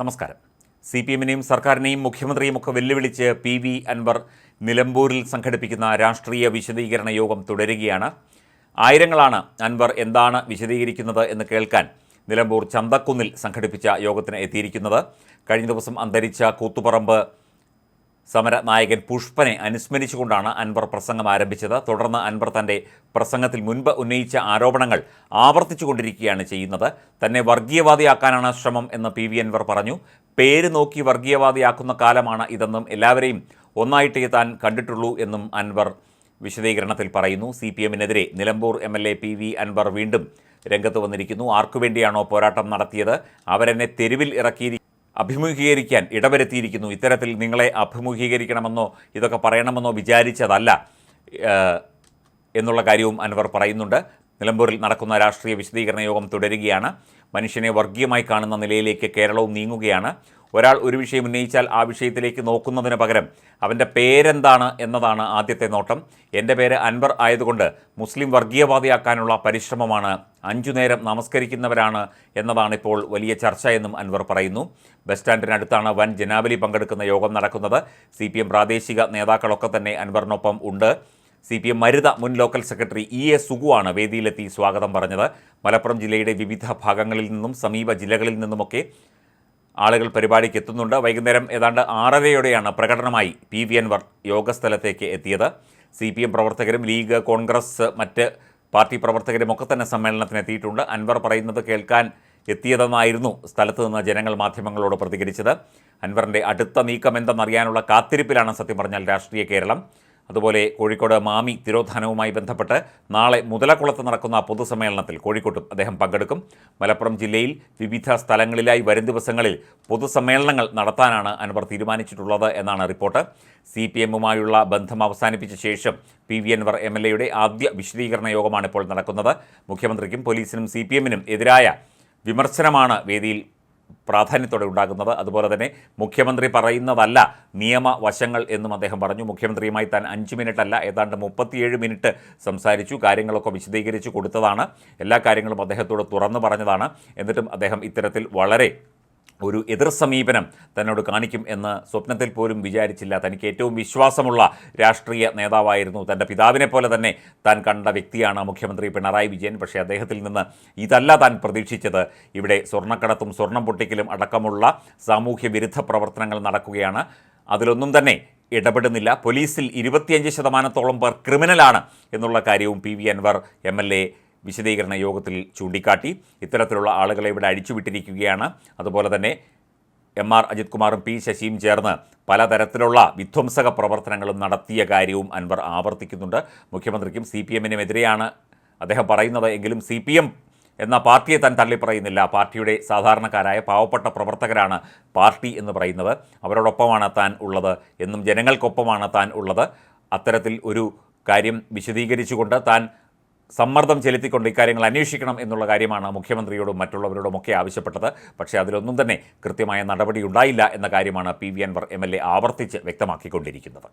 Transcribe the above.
നമസ്കാരം. C P എമ്മിനെയും സർക്കാരിനെയും മുഖ്യമന്ത്രിയും ഒക്കെ വെല്ലുവിളിച്ച് പി വി അൻവർ നിലമ്പൂരിൽ സംഘടിപ്പിക്കുന്ന രാഷ്ട്രീയ വിശദീകരണ യോഗം തുടരുകയാണ്. ആയിരങ്ങളാണ് അൻവർ എന്താണ് വിശദീകരിക്കുന്നത് എന്ന് കേൾക്കാൻ നിലമ്പൂർ ചന്തക്കുന്നിൽ സംഘടിപ്പിച്ച യോഗത്തിന് എത്തിയിരിക്കുന്നത്. കഴിഞ്ഞ ദിവസം അന്തരിച്ച കൂത്തുപറമ്പ് സമര നായകൻ പുഷ്പനെ അനുസ്മരിച്ചുകൊണ്ടാണ് അൻവർ പ്രസംഗം ആരംഭിച്ചത്. തുടർന്ന് അൻവർ തന്റെ പ്രസംഗത്തിൽ മുൻപ് ഉന്നയിച്ച ആരോപണങ്ങൾ ആവർത്തിച്ചുകൊണ്ടിരിക്കുകയാണ് ചെയ്യുന്നത്. തന്നെ വർഗീയവാദിയാക്കാനാണ് ശ്രമം എന്ന് പി വി അൻവർ പറഞ്ഞു. പേര് നോക്കി വർഗീയവാദിയാക്കുന്ന കാലമാണ് ഇതെന്നും എല്ലാവരെയും ഒന്നായിട്ടേ താൻ കണ്ടിട്ടുള്ളൂ എന്നും അൻവർ വിശദീകരണത്തിൽ പറയുന്നു. C P എമ്മിനെതിരെ Nilambur M L A P V Anvar വീണ്ടും രംഗത്ത് വന്നിരിക്കുന്നു. ആർക്കുവേണ്ടിയാണോ പോരാട്ടം നടത്തിയത്? അവരെന്നെ തെരുവിൽ ഇറക്കിയിരിക്കുന്നു അഭിമുഖീകരിക്കാൻ ഇടവരുത്തിയിരിക്കുന്നു. ഇത്തരത്തിൽ നിങ്ങളെ അഭിമുഖീകരിക്കണമെന്നോ ഇതൊക്കെ പറയണമെന്നോ വിചാരിച്ചതല്ല എന്നുള്ള കാര്യവും അൻവർ പറയുന്നുണ്ട്. നിലമ്പൂരിൽ നടക്കുന്ന രാഷ്ട്രീയ വിശദീകരണ യോഗം തുടരുകയാണ്. മനുഷ്യനെ വർഗീയമായി കാണുന്ന നിലയിലേക്ക് കേരളവും നീങ്ങുകയാണ്. ഒരാൾ ഒരു വിഷയം ഉന്നയിച്ചാൽ ആ വിഷയത്തിലേക്ക് നോക്കുന്നതിന് പകരം അവന്റെ പേരെന്താണ് എന്നതാണ് ആദ്യത്തെ നോട്ടം. എന്റെ പേര് അൻവർ ആയതുകൊണ്ട് മുസ്ലിം വർഗീയവാദിയാക്കാനുള്ള പരിശ്രമമാണ് അഞ്ചു നേരം നമസ്കരിക്കുന്നവരാണ് എന്നതാണ് ഇപ്പോൾ വലിയ ചർച്ച എന്നും അൻവർ പറയുന്നു. ബസ് സ്റ്റാൻഡിനടുത്താണ് വൻ ജനാബലി പങ്കെടുക്കുന്ന യോഗം നടക്കുന്നത്. സി പ്രാദേശിക നേതാക്കളൊക്കെ തന്നെ അൻവറിനൊപ്പം ഉണ്ട്. സി പി എം മരുത മുൻ ലോക്കൽ സെക്രട്ടറി ഇ എ സുഗുവാണ് വേദിയിലെത്തി സ്വാഗതം പറഞ്ഞത്. മലപ്പുറം ജില്ലയുടെ വിവിധ ഭാഗങ്ങളിൽ നിന്നും സമീപ ജില്ലകളിൽ നിന്നുമൊക്കെ ആളുകൾ പരിപാടിക്ക് എത്തുന്നുണ്ട്. വൈകുന്നേരം ഏതാണ്ട് ആറരയോടെയാണ് പ്രകടനമായി പി വി അൻവർ യോഗസ്ഥലത്തേക്ക് എത്തിയത്. സി പി എം പ്രവർത്തകരും ലീഗ് കോൺഗ്രസ് മറ്റ് പാർട്ടി പ്രവർത്തകരും ഒക്കെ തന്നെ സമ്മേളനത്തിന് എത്തിയിട്ടുണ്ട്. അൻവർ പറയുന്നത് കേൾക്കാൻ എത്തിയതെന്നായിരുന്നു സ്ഥലത്ത് നിന്ന് ജനങ്ങൾ മാധ്യമങ്ങളോട് പ്രതികരിച്ചത്. അൻവറിന്റെ അടുത്ത നീക്കം എന്തെന്നറിയാനുള്ള കാത്തിരിപ്പിലാണ് സത്യം പറഞ്ഞാൽ രാഷ്ട്രീയ കേരളം. അതുപോലെ കോഴിക്കോട് മാമി തിരോധാനവുമായി ബന്ധപ്പെട്ട് നാളെ മുതലക്കുളത്ത് നടക്കുന്ന പൊതുസമ്മേളനത്തിൽ കോഴിക്കോട്ടും അദ്ദേഹം പങ്കെടുക്കും. മലപ്പുറം ജില്ലയിൽ വിവിധ സ്ഥലങ്ങളിലായി വരും ദിവസങ്ങളിൽ പൊതുസമ്മേളനങ്ങൾ നടത്താനാണ് അൻവർ തീരുമാനിച്ചിട്ടുള്ളത് എന്നാണ് റിപ്പോർട്ട്. സി പി എമ്മുമായുള്ള ബന്ധം അവസാനിപ്പിച്ച ശേഷം P V Anvar M L എയുടെ ആദ്യ വിശദീകരണ യോഗമാണ് ഇപ്പോൾ നടക്കുന്നത്. മുഖ്യമന്ത്രിക്കും പോലീസിനും സി പി എമ്മിനും എതിരായ വിമർശനമാണ് വേദിയിൽ പ്രാധാന്യത്തോടെ ഉണ്ടാകുന്നത് അതുപോലെ തന്നെ മുഖ്യമന്ത്രി പറയുന്നതല്ല നിയമവശങ്ങൾ എന്നും അദ്ദേഹം പറഞ്ഞു. മുഖ്യമന്ത്രിയുമായി താൻ അഞ്ച് മിനിറ്റ് അല്ല ഏതാണ്ട് മുപ്പത്തിയേഴ് മിനിറ്റ് സംസാരിച്ചു കാര്യങ്ങളൊക്കെ വിശദീകരിച്ചു കൊടുത്തതാണ്. എല്ലാ കാര്യങ്ങളും അദ്ദേഹത്തോട് തുറന്നു പറഞ്ഞതാണ്. എന്നിട്ടും അദ്ദേഹം ഇത്തരത്തിൽ വളരെ ഒരു എതിർ സമീപനം തന്നോട് കാണിക്കും എന്ന് സ്വപ്നത്തിൽ പോലും വിചാരിച്ചില്ല. തനിക്ക് ഏറ്റവും വിശ്വാസമുള്ള രാഷ്ട്രീയ നേതാവായിരുന്നു തന്റെ പിതാവിനെ പോലെ തന്നെ താൻ കണ്ട വ്യക്തിയാണ് മുഖ്യമന്ത്രി പിണറായി വിജയൻ. പക്ഷേ അദ്ദേഹത്തിൽ നിന്ന് ഇതല്ല താൻ പ്രതീക്ഷിച്ചത്. ഇവിടെ സ്വർണക്കടത്തും സ്വർണം പൊട്ടിക്കലും അടക്കമുള്ള സാമൂഹ്യ വിരുദ്ധ പ്രവർത്തനങ്ങൾ നടക്കുകയാണ്. അതിലൊന്നും തന്നെ ഇടപെടുന്നില്ല. പോലീസിൽ ഇരുപത്തിയഞ്ച് ശതമാനത്തോളം പേർ ക്രിമിനലാണ് എന്നുള്ള കാര്യവും P V Anvar M L A വിശദീകരണ യോഗത്തിൽ ചൂണ്ടിക്കാട്ടി ഇത്തരത്തിലുള്ള ആളുകളെ ഇവിടെ അഴിച്ചുവിട്ടിരിക്കുകയാണ്. അതുപോലെ തന്നെ എം ആർ അജിത് കുമാറും പി ശശിയും ചേർന്ന് പലതരത്തിലുള്ള വിധ്വംസക പ്രവർത്തനങ്ങളും നടത്തിയ കാര്യവും അൻവർ ആവർത്തിക്കുന്നുണ്ട്. മുഖ്യമന്ത്രിക്കും സി പി എമ്മിനുമെതിരെയാണ് അദ്ദേഹം പറയുന്നത് എങ്കിലും സി പി എം എന്ന പാർട്ടിയെ താൻ തള്ളിപ്പറയുന്നില്ല. പാർട്ടിയുടെ സാധാരണക്കാരായ പാവപ്പെട്ട പ്രവർത്തകരാണ് പാർട്ടി എന്ന് പറയുന്നത്. അവരോടൊപ്പമാണ് താൻ ഉള്ളത്. എന്നും ജനങ്ങൾക്കൊപ്പമാണ് താൻ ഉള്ളത്. അത്തരത്തിൽ ഒരു കാര്യം വിശദീകരിച്ചുകൊണ്ട് താൻ സമ്മർദ്ദം ചെലുത്തിക്കൊണ്ട് ഇക്കാര്യങ്ങൾ അന്വേഷിക്കണം എന്നുള്ള കാര്യമാണ് മുഖ്യമന്ത്രിയോടും മറ്റുള്ളവരോടും ഒക്കെ ആവശ്യപ്പെട്ടത്. പക്ഷേ അതിലൊന്നും തന്നെ കൃത്യമായ നടപടി ഉണ്ടായില്ല എന്ന കാര്യമാണ് P V Anvar M L A ആവർത്തിച്ച് വ്യക്തമാക്കിക്കൊണ്ടിരിക്കുന്നത്.